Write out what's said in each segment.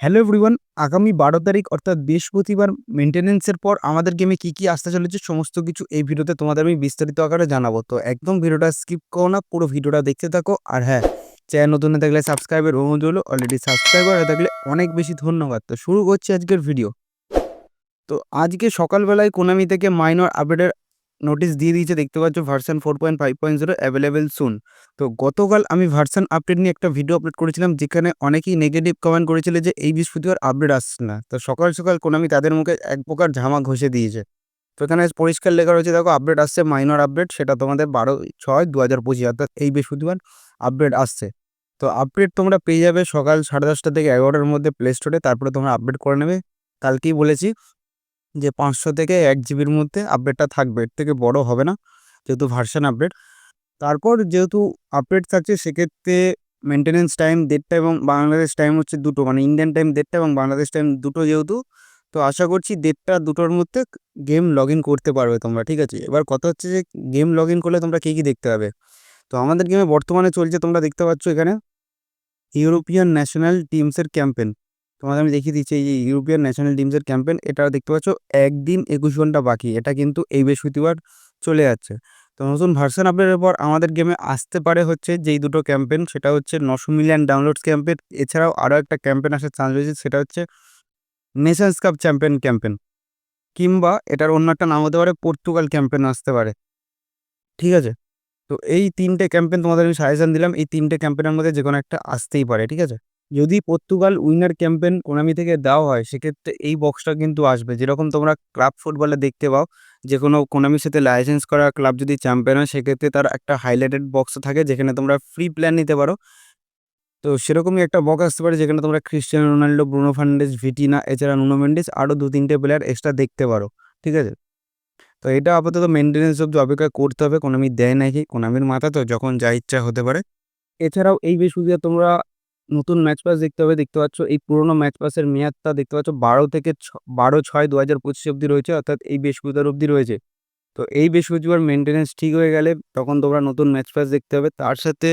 Hello everyone আগামী বারো তারিখ অর্থাৎ বৃহস্পতিবার মেনটেন্যান্সের পর আমাদের গেমে কি কি আসতে চলেছে সমস্ত কিছু এই ভিডিওতে তোমাদের আমি বিস্তারিত আকারে জানাব। তো একদম ভিডিওটা স্কিপ করো না, পুরো ভিডিওটা দেখতে থাকো। আর হ্যাঁ চ্যানেল নতুন হয়ে থাকলে সাবস্ক্রাইবের অনুরোধ হলো অলরেডি সাবস্ক্রাইবার হয়ে থাকলে অনেক বেশি ধন্যবাদ। তো শুরু করছি আজকের ভিডিও তো আজকে সকালবেলায় কোনামি থেকে মাইনর আপডেটের নোটিশ দিয়ে দিয়েছে, দেখতে পাচ্ছ version four point five point zero available soon তো গতকাল আমি ভার্সন আপডেট নিয়ে একটা ভিডিও আপলোড করেছিলাম, যেখানে অনেকেই নেগেটিভ কমেন্ট করেছিল যে এই বৃহস্পতিবার আপডেট আসছে না। তো সকাল সকাল কোনামি তাদের মুখে এক প্রকার ঝামা ঘষে দিয়েছে। তো এখানে পরিষ্কার লেখা রয়েছে, দেখো আপডেট আসছে মাইনর আপডেট সেটা তোমাদের বারো ছয় দু হাজার পঁচিশ, অর্থাৎ এই বৃহস্পতিবার আপডেট আসছে। তো আপডেট তোমরা পেয়ে যাবে সকাল সাড়ে দশটা থেকে এগারোটার মধ্যে প্লে স্টোরে তারপরে তোমরা আপডেট করে নেবে। কালকেই বলেছি যে পাঁচশো থেকে এক জিবির মধ্যে আপডেটটা থাকবে, এর থেকে বড় হবে না, যেহেতু ভার্সান আপডেট তারপর যেহেতু আপডেট থাকছে, সেক্ষেত্রে মেনটেনেন্স টাইম দেড়টা এবং বাংলাদেশ টাইম হচ্ছে দুটো মানে ইন্ডিয়ান টাইম দেড়টা এবং বাংলাদেশ টাইম দুটো যেহেতু, তো আশা করছি দেড়টা দুটোর মধ্যে গেম লগ ইন করতে পারবে তোমরা, ঠিক আছে? এবার কথা হচ্ছে যে গেম লগ ইন করলে তোমরা কী কী দেখতে পাবে? তো আমাদের গেমে বর্তমানে চলছে, তোমরা দেখতে পাচ্ছ এখানে ইউরোপিয়ান ন্যাশনাল টিমসের ক্যাম্পেন তোমাদের আমি দেখিয়ে দিচ্ছি, এই ইউরোপিয়ান ন্যাশনাল টিমসের ক্যাম্পেন এটা দেখতে পাচ্ছ, একদিন একুশ ঘণ্টা বাকি, এটা কিন্তু এই বৃহস্পতিবার চলে যাচ্ছে। তো নতুন ভার্সন আপডেটের পর আমাদের গেমে আসতে পারে হচ্ছে যেই দুটো ক্যাম্পেন সেটা হচ্ছে নশো মিলিয়ন ডাউনলোডস ক্যাম্পেন এছাড়াও আরও একটা ক্যাম্পেন আসার চান্স রয়েছে, সেটা হচ্ছে নেশনস কাপ চ্যাম্পিয়ন ক্যাম্পেন কিংবা এটার অন্য একটা নাম হতে পারে পর্তুগাল ক্যাম্পেন আসতে পারে। ঠিক আছে? তো এই তিনটে ক্যাম্পেন তোমাদের আমি সাজেশন দিলাম, এই তিনটে ক্যাম্পেনের মধ্যে যে কোনো একটা আসতেই পারে, ঠিক আছে? যদি পর্তুগাল উইনার ক্যাম্পেন কোনামি থেকে দেওয়া হয়, সেক্ষেত্রে এই বক্সটা কিন্তু আসবে। যেরকম তোমরা ক্লাব ফুটবলে দেখতে পাও, যে কোনো কোনামির সাথে লাইসেন্স করা ক্লাব যদি চ্যাম্পিয়ন হয়, সেক্ষেত্রে তার একটা হাইলাইটেড বক্স থাকে, যেখানে তোমরা ফ্রি প্ল্যান নিতে পারো। তো সেরকমই একটা বক্স আসতে পারে, যেখানে তোমরা Cristiano Ronaldo Bruno Fernandes Vitinha এছাড়া নুনো মেন্ডিস আরও দু তিনটে প্লেয়ার এক্সট্রা দেখতে পারো। ঠিক আছে? তো এটা আপাতত মেনটেন্যান্স অব্দি অপেক্ষা করতে হবে কোনামি দেয় নাকি কোনামির মাথা তো যখন যা ইচ্ছা হতে পারে। এছাড়াও এই বৃহস্পতিবার তোমরা নতুন ম্যাচ পাস দেখতে হবে, দেখতে পাচ্ছ এই পুরোনো ম্যাচ পাসের মেয়াদটা দেখতে পাচ্ছ বারো থেকে বারো ছয় দু হাজার পঁচিশ অবধি রয়েছে, অর্থাৎ এই বৃহস্পতিবার অব্দি রয়েছে। তো এই বৃহস্পতিবার মেনটেন্যান্স ঠিক হয়ে গেলে তখন তোমরা নতুন ম্যাচ পাস দেখতে হবে। তার সাথে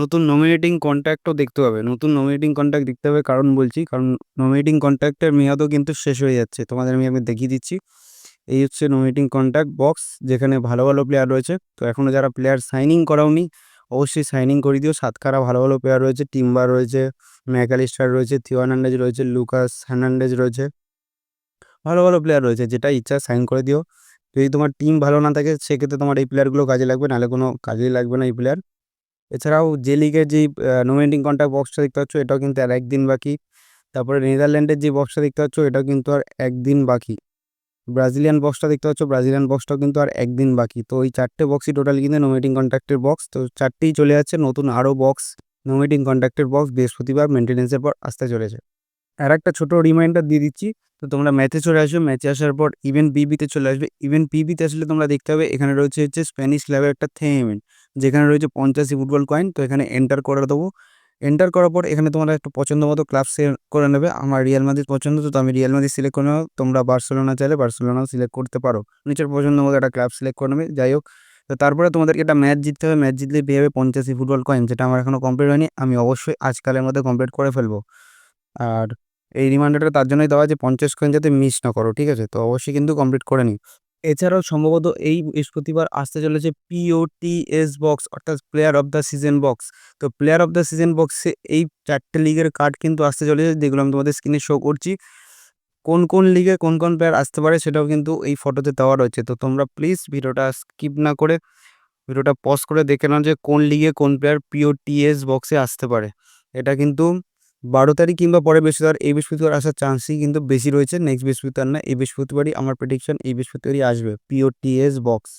নতুন নমিনেটিং কন্ট্যাক্টও দেখতে হবে। নতুন নমিনেটিং কন্ট্যাক্ট দেখতে হবে, কারণ বলছি, কারণ নমিনেটিং কন্ট্যাক্টের মেয়াদও কিন্তু শেষ হয়ে যাচ্ছে। তোমাদের আমি আমি দেখিয়ে দিচ্ছি। এই হচ্ছে নমিনেটিং কন্ট্যাক্ট বক্স যেখানে ভালো ভালো প্লেয়ার রয়েছে। তো এখনও যারা প্লেয়ার সাইনিং করাওনি অবশ্যই সাইনিং করে দিও। সাতখারা ভালো ভালো প্লেয়ার রয়েছে টিম্বার রয়েছে ম্যাকালিস্টার রয়েছে থিও হার্নান্ডেজ রয়েছে লুকাস হার্নান্ডেজ রয়েছে। ভালো ভালো প্লেয়ার রয়েছে, যেটা ইচ্ছা সাইন করে দিও। যদি তোমার টিম ভালো না থাকে, সেক্ষেত্রে তোমার এই প্লেয়ারগুলো কাজে লাগবে, নাহলে কোনো কাজেই লাগবে না এই প্লেয়ার এছাড়াও যে লিগের যেই নোমিনেটিং কন্ট্যাক্ট বক্সটা দেখতে পাচ্ছ, এটাও কিন্তু আর একদিন বাকি। তারপরে নেদারল্যান্ডের যে বক্সটা দেখতে পাচ্ছ, এটাও কিন্তু আর একদিন বাকি। ব্রাজিলিয়ান বক্সটা দেখতে পাচ্ছ? ব্রাজিলিয়ান বক্সটাও কিন্তু আর একদিন বাকি। তো ওই চারটে বক্সই টোটাল কিন্তু নোমেটিং কন্ট্যাক্টের বক্স তো চারটেই চলে যাচ্ছে। নতুন আরও বক্স নোমেটিং কন্ট্যাক্টের বক্স বৃহস্পতিবার মেনটেন্যান্সের পর আসতে চলেছে। আর একটা ছোটো রিমাইন্ডার দিয়ে দিচ্ছি। তো তোমরা ম্যাচে চলে আসবে। ম্যাচে আসার পর ইভেন্ট পিবিতে চলে আসবে। ইভেন্ট পিবিতে আসলে তোমরা দেখতে হবে এখানে রয়েছে হচ্ছে স্প্যানিশ ক্লাবের একটা থেম যেখানে রয়েছে পঞ্চাশি ফুটবল কয়েন তো এখানে এন্টার করে দেবো। এন্টার করার পর এখানে তোমরা একটা পছন্দ মতো ক্লাব সিলেক্ট করে নেবে। আমার রিয়াল মাদ্রিদ পছন্দ, তো আমি রিয়াল মাদ্রিদ সিলেক্ট করে নেব তোমরা বার্সেলোনা চাইলে বার্সেলোনাও সিলেক্ট করতে পারো। নিচের পছন্দ মতো একটা ক্লাব সিলেক্ট করে নেবে, যাই হোক। তো তারপরে তোমাদেরকে একটা ম্যাচ জিততে হবে। ম্যাচ জিতলে পেয়ে যাবে পঞ্চাশি ফুটবল কয়েন যেটা আমার এখনও কমপ্লিট হয়নি। আমি অবশ্যই আজকালের মধ্যে কমপ্লিট করে ফেলব। আর এই রিমাইন্ডারটা তার জন্যই দেওয়া যে পঞ্চাশ কয়েন যাতে মিস না করো, ঠিক আছে? তো অবশ্যই কিন্তু কমপ্লিট করে নিই এছাড়াও সম্ভবত এই বৃহস্পতিবার আসতে চলেছে পিওটিএস বক্স অর্থাৎ player of the season box তো প্লেয়ার অফ দ্য সিজন বক্সে এই চারটে লিগের কার্ড কিন্তু আসতে চলেছে, যেগুলো আমি তোমাদের স্ক্রিনে শো করছি। কোন কোন লিগে কোন কোন প্লেয়ার আসতে পারে সেটাও কিন্তু এই ফটোতে দেওয়া রয়েছে। তো তোমরা প্লিজ ভিডিওটা স্কিপ না করে ভিডিওটা পজ করে দেখে নাও যে কোন লিগে কোন প্লেয়ার পিওটিএস বক্সে আসতে পারে। এটা কিন্তু বারো তারিখ কিংবা পরে বৃহস্পতিবার এই বৃহস্পতিবার আসার চান্সই কিন্তু বেশি রয়েছে। নেক্সট বৃহস্পতিবার না, এই বৃহস্পতিবারই আমার প্রেডিকশন এই বৃহস্পতিবারই আসবে। পিওর পিওটিএস বক্স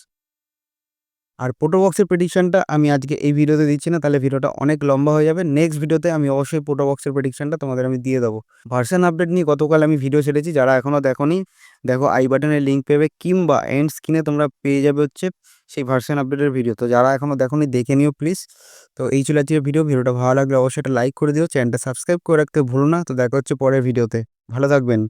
আর পোটো বক্সের প্রেডিকশনটা আমি আজকে এই ভিডিওতে দিচ্ছি না, তাহলে ভিডিওটা অনেক লম্বা হয়ে যাবে। নেক্সট ভিডিওতে আমি অবশ্যই পোটো বক্সের প্রেডিকশনটা তোমাদের আমি দিয়ে দেবো। ভার্সান আপডেট নিয়ে গতকাল আমি ভিডিও ছেড়েছি, যারা এখনও দেখোনি, দেখো আই বাটনের লিঙ্ক পেবে, কিংবা এন্ড স্ক্রিনে তোমরা পেয়ে যাবে হচ্ছে সেই ভার্সান আপডেটের ভিডিও তো যারা এখনও দেখোনি, দেখে নিও প্লিজ তো এই ছিল আজকের ভিডিও ভিডিওটা ভালো লাগলে অবশ্যই একটা লাইক করে দিও চ্যানেলটা সাবস্ক্রাইব করে রাখতে ভুলো না। তো দেখা হচ্ছে পরের ভিডিওতে ভালো থাকবেন।